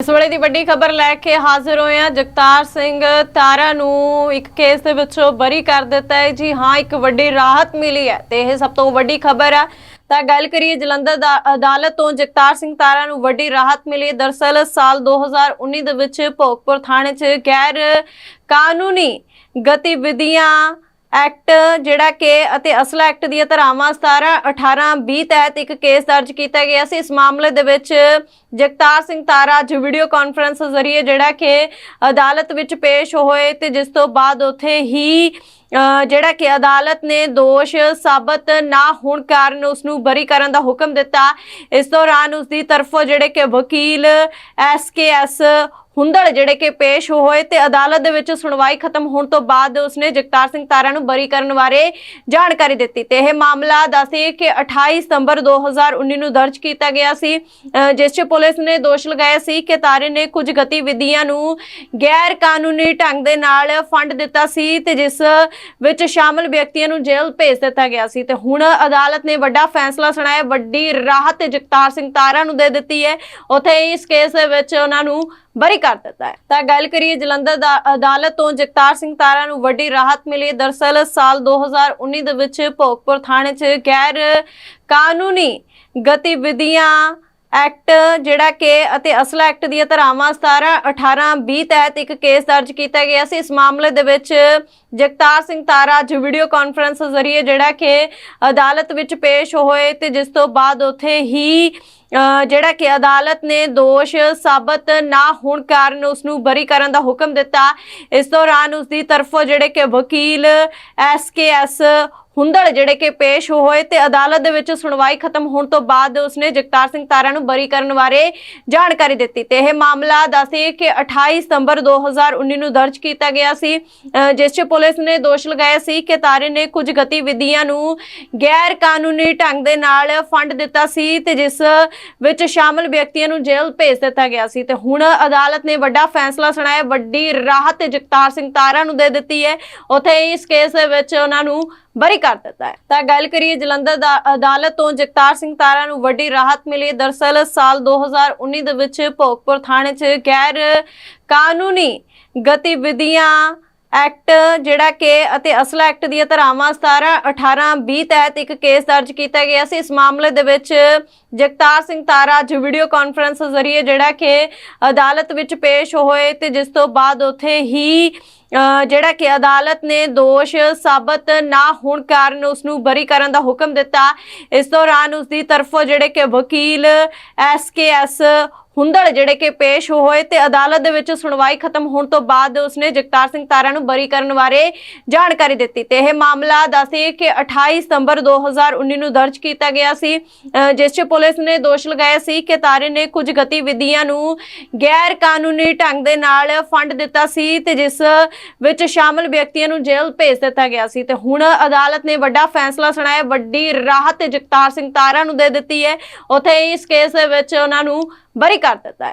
ਇਸ ਵੇਲੇ ਦੀ ਵੱਡੀ ਖਬਰ ਲੈ ਕੇ ਹਾਜ਼ਰ ਹੋਏ ਹਾਂ। ਜਗਤਾਰ ਸਿੰਘ ਤਾਰਾ ਨੂੰ ਇੱਕ ਕੇਸ ਦੇ ਵਿੱਚੋਂ ਬਰੀ ਕਰ ਦਿੱਤਾ ਹੈ। ਜੀ ਹਾਂ, ਇੱਕ ਵੱਡੀ ਰਾਹਤ ਮਿਲੀ ਹੈ ਤੇ ਇਹ ਸਭ ਤੋਂ ਵੱਡੀ ਖਬਰ ਹੈ। ਤਾਂ ਗੱਲ ਕਰੀਏ ਜਲੰਧਰ ਦਾ ਅਦਾਲਤ ਤੋਂ, ਜਗਤਾਰ ਸਿੰਘ ਤਾਰਾ ਨੂੰ ਵੱਡੀ ਰਾਹਤ ਮਿਲੀ ਹੈ। ਦਰਸਲ ਸਾਲ 2019 ਦੇ ਵਿੱਚ ਭੋਗਪੁਰ ਥਾਣੇ 'ਚ ਗੈਰ ਕਾਨੂੰਨੀ ਗਤੀਵਿਧੀਆਂ ਐਕਟ ਜਿਹੜਾ ਕਿ ਅਤੇ ਅਸਲਾ ਐਕਟ ਦੀਆਂ ਧਾਰਾਵਾਂ 17 18 20 ਤਹਿਤ ਇੱਕ ਕੇਸ ਦਰਜ ਕੀਤਾ ਗਿਆ ਸੀ। ਇਸ ਮਾਮਲੇ ਦੇ ਵਿੱਚ ਜਗਤਾਰ ਸਿੰਘ ਤਾਰਾ ਅੱਜ ਵੀਡੀਓ ਕਾਨਫਰੰਸ ਜ਼ਰੀਏ ਜਿਹੜਾ ਕਿ ਅਦਾਲਤ ਵਿੱਚ ਪੇਸ਼ ਹੋਏ ਤੇ ਜਿਸ ਤੋਂ ਬਾਅਦ ਉੱਥੇ ਹੀ ਜਿਹੜਾ ਕਿ ਅਦਾਲਤ ਨੇ ਦੋਸ਼ ਸਾਬਤ ਨਾ ਹੋਣ ਕਾਰਨ ਉਸ ਨੂੰ ਬਰੀ ਕਰਨ ਦਾ ਹੁਕਮ ਦਿੱਤਾ। ਇਸ ਦੌਰਾਨ ਉਸ ਦੀ ਤਰਫੋਂ ਜਿਹੜੇ ਕਿ ਵਕੀਲ ਐਸਕੇਐਸ ਹੁੰਦੜ ਜਿਹੜੇ ਕਿ ਪੇਸ਼ ਹੋਏ ਤੇ ਅਦਾਲਤ ਦੇ ਵਿੱਚ ਸੁਣਵਾਈ ਖਤਮ ਹੋਣ ਤੋਂ ਬਾਅਦ ਉਸਨੇ ਜਗਤਾਰ ਸਿੰਘ ਤਾਰਾ ਨੂੰ ਬਰੀ ਕਰਨ ਬਾਰੇ ਜਾਣਕਾਰੀ ਦਿੱਤੀ ਤੇ ਇਹ ਮਾਮਲਾ ਦੱਸੇ ਕਿ 28 ਸਤੰਬਰ 2019 ਨੂੰ ਦਰਜ ਕੀਤਾ ਗਿਆ ਸੀ ਅ, ਜਿਸ 'ਚ ਪੁਲਿਸ ਨੇ ਦੋਸ਼ ਲਗਾਇਆ ਸੀ ਕਿ ਤਾਰੇ ਨੇ ਕੁਝ ਗਤੀਵਿਧੀਆਂ ਨੂੰ ਗੈਰ ਕਾਨੂੰਨੀ ਢੰਗ ਦੇ ਨਾਲ ਫੰਡ ਦਿੱਤਾ ਸੀ ਤੇ ਜਿਸ ਵਿੱਚ ਸ਼ਾਮਲ ਵਿਅਕਤੀਆਂ ਨੂੰ ਜੇਲ੍ਹ ਭੇਜ ਦਿੱਤਾ ਗਿਆ ਸੀ ਤੇ ਹੁਣ ਅਦਾਲਤ ਨੇ ਵੱਡਾ ਫੈਸਲਾ ਸੁਣਾਇਆ, ਵੱਡੀ ਰਾਹਤ ਜਗਤਾਰ ਸਿੰਘ ਤਾਰਾ ਨੂੰ ਦੇ ਦਿੱਤੀ ਹੈ ਉਥੇ ਇਸ ਕੇਸ ਦੇ ਵਿੱਚ ਉਹਨਾਂ ਨੂੰ ਬਰੀ ਕਰ ਦਿੱਤਾ ਹੈ ਤਾਂ ਗੱਲ ਕਰੀਏ ਜਲੰਧਰ ਦਾ ਅਦਾਲਤ ਤੋਂ, ਜਗਤਾਰ ਸਿੰਘ ਤਾਰਾ ਨੂੰ ਵੱਡੀ ਰਾਹਤ ਮਿਲੀ ਹੈ। ਦਰਸਲ ਸਾਲ 2019 ਦੇ ਵਿੱਚ ਭੋਗਪੁਰ ਥਾਣੇ 'ਚ ਗੈਰ ਕਾਨੂੰਨੀ ਗਤੀਵਿਧੀਆਂ ਐਕਟ ਜਿਹੜਾ ਕਿ ਅਤੇ ਅਸਲਾ ਐਕਟ ਦੀਆਂ ਧਾਰਾਵਾਂ 17 18 20 ਤਹਿਤ ਇੱਕ ਕੇਸ ਦਰਜ ਕੀਤਾ ਗਿਆ ਸੀ। ਇਸ ਮਾਮਲੇ ਦੇ ਵਿੱਚ ਜਗਤਾਰ ਸਿੰਘ ਤਾਰਾ ਅੱਜ ਵੀਡੀਓ ਕਾਨਫਰੰਸ ਜ਼ਰੀਏ ਜਿਹੜਾ ਕਿ ਅਦਾਲਤ ਵਿੱਚ ਪੇਸ਼ ਹੋਏ ਤੇ ਜਿਸ ਤੋਂ ਬਾਅਦ ਉੱਥੇ ਹੀ ਜਿਹੜਾ ਕਿ ਅਦਾਲਤ ਨੇ ਦੋਸ਼ ਸਾਬਤ ਨਾ ਹੋਣ ਕਾਰਨ ਉਸ ਨੂੰ ਬਰੀ ਕਰਨ ਦਾ ਹੁਕਮ ਦਿੱਤਾ। ਇਸ ਦੌਰਾਨ ਉਸ ਦੀ ਤਰਫੋਂ ਜਿਹੜੇ ਕਿ ਵਕੀਲ ਐਸਕੇਐਸ ਹੁੰਦੜ ਜਿਹੜੇ ਕਿ ਪੇਸ਼ ਹੋਏ ਤੇ ਅਦਾਲਤ ਦੇ ਵਿੱਚ ਸੁਣਵਾਈ ਖਤਮ ਹੋਣ ਤੋਂ ਬਾਅਦ ਉਸਨੇ ਜਗਤਾਰ ਸਿੰਘ ਤਾਰਾ ਨੂੰ ਬਰੀ ਕਰਨ ਬਾਰੇ ਜਾਣਕਾਰੀ ਦਿੱਤੀ ਤੇ ਇਹ ਮਾਮਲਾ ਦੱਸੇ ਕਿ 28 ਸਤੰਬਰ 2019 ਨੂੰ ਦਰਜ ਕੀਤਾ ਗਿਆ ਸੀ ਅ, ਜਿਸ 'ਚ ਪੁਲਿਸ ਨੇ ਦੋਸ਼ ਲਗਾਇਆ ਸੀ ਕਿ ਤਾਰੇ ਨੇ ਕੁਝ ਗਤੀਵਿਧੀਆਂ ਨੂੰ ਗੈਰ ਕਾਨੂੰਨੀ ਢੰਗ ਦੇ ਨਾਲ ਫੰਡ ਦਿੱਤਾ ਸੀ ਤੇ ਜਿਸ ਵਿੱਚ ਸ਼ਾਮਲ ਵਿਅਕਤੀਆਂ ਨੂੰ ਜੇਲ੍ਹ ਭੇਜ ਦਿੱਤਾ ਗਿਆ ਸੀ ਤੇ ਹੁਣ ਅਦਾਲਤ ਨੇ ਵੱਡਾ ਫੈਸਲਾ ਸੁਣਾਇਆ, ਵੱਡੀ ਰਾਹਤ ਜਗਤਾਰ ਸਿੰਘ ਤਾਰਾ ਨੂੰ ਦੇ ਦਿੱਤੀ ਹੈ ਉਥੇ ਇਸ ਕੇਸ ਦੇ ਵਿੱਚ ਉਹਨਾਂ ਨੂੰ ਬਰੀ ਕਰ ਦਿੱਤਾ ਹੈ ਤਾਂ ਗੱਲ ਕਰੀਏ ਜਲੰਧਰ ਦਾ ਅਦਾਲਤ ਤੋਂ, ਜਗਤਾਰ ਸਿੰਘ ਤਾਰਾ ਨੂੰ ਵੱਡੀ ਰਾਹਤ ਮਿਲੀ ਹੈ। ਦਰਸਲ ਸਾਲ 2019 ਦੇ ਵਿੱਚ ਭੋਗਪੁਰ ਥਾਣੇ 'ਚ ਗੈਰ ਕਾਨੂੰਨੀ ਗਤੀਵਿਧੀਆਂ ਐਕਟ ਜਿਹੜਾ ਕਿ ਅਤੇ ਅਸਲਾ ਐਕਟ ਦੀਆਂ ਧਾਰਾਵਾਂ 17 18 20 ਤਹਿਤ ਇੱਕ ਕੇਸ ਦਰਜ ਕੀਤਾ ਗਿਆ ਸੀ। ਇਸ ਮਾਮਲੇ ਦੇ ਵਿੱਚ ਜਗਤਾਰ ਸਿੰਘ ਤਾਰਾ ਅੱਜ ਵੀਡੀਓ ਕਾਨਫਰੰਸ ਜ਼ਰੀਏ ਜਿਹੜਾ ਕਿ ਅਦਾਲਤ ਵਿੱਚ ਪੇਸ਼ ਹੋਏ ਤੇ ਜਿਸ ਤੋਂ ਬਾਅਦ ਉੱਥੇ ਹੀ ਜਿਹੜਾ ਕਿ ਅਦਾਲਤ ਨੇ ਦੋਸ਼ ਸਾਬਤ ਨਾ ਹੋਣ ਕਾਰਨ ਉਸ ਨੂੰ ਬਰੀ ਕਰਨ ਦਾ ਹੁਕਮ ਦਿੱਤਾ। ਇਸ ਦੌਰਾਨ ਉਸ ਦੀ ਤਰਫੋਂ ਜਿਹੜੇ ਕਿ ਵਕੀਲ ਐਸਕੇਐਸ ਹੁੰਦੜ ਜਿਹੜੇ ਕਿ ਪੇਸ਼ ਹੋਏ ਤੇ ਅਦਾਲਤ ਦੇ ਵਿੱਚ ਸੁਣਵਾਈ ਖਤਮ ਹੋਣ ਤੋਂ ਬਾਅਦ ਉਸਨੇ ਜਗਤਾਰ ਸਿੰਘ ਤਾਰਾ ਨੂੰ ਬਰੀ ਕਰਨ ਬਾਰੇ ਜਾਣਕਾਰੀ ਦਿੱਤੀ ਤੇ ਇਹ ਮਾਮਲਾ ਦੱਸੇ ਕਿ 28 ਸਤੰਬਰ 2019 ਨੂੰ ਦਰਜ ਕੀਤਾ ਗਿਆ ਸੀ ਅ, ਜਿਸ 'ਚ ਪੁਲਿਸ ਨੇ ਦੋਸ਼ ਲਗਾਇਆ ਸੀ ਕਿ ਤਾਰੇ ਨੇ ਕੁਝ ਗਤੀਵਿਧੀਆਂ ਨੂੰ ਗੈਰ ਕਾਨੂੰਨੀ ਢੰਗ ਦੇ ਨਾਲ ਫੰਡ ਦਿੱਤਾ ਸੀ ਤੇ ਜਿਸ ਵਿੱਚ ਸ਼ਾਮਲ ਵਿਅਕਤੀਆਂ ਨੂੰ ਜੇਲ੍ਹ ਭੇਜ ਦਿੱਤਾ ਗਿਆ ਸੀ ਤੇ ਹੁਣ ਅਦਾਲਤ ਨੇ ਵੱਡਾ ਫੈਸਲਾ ਸੁਣਾਇਆ, ਵੱਡੀ ਰਾਹਤ ਜਗਤਾਰ ਸਿੰਘ ਤਾਰਾ ਨੂੰ ਦੇ ਦਿੱਤੀ ਹੈ। ਉਥੇ ਇਸ ਕੇਸ ਦੇ ਵਿੱਚ ਉਹਨਾਂ ਨੂੰ ਬਰੀ ਕਰ ਦਿੱਤਾ ਹੈ।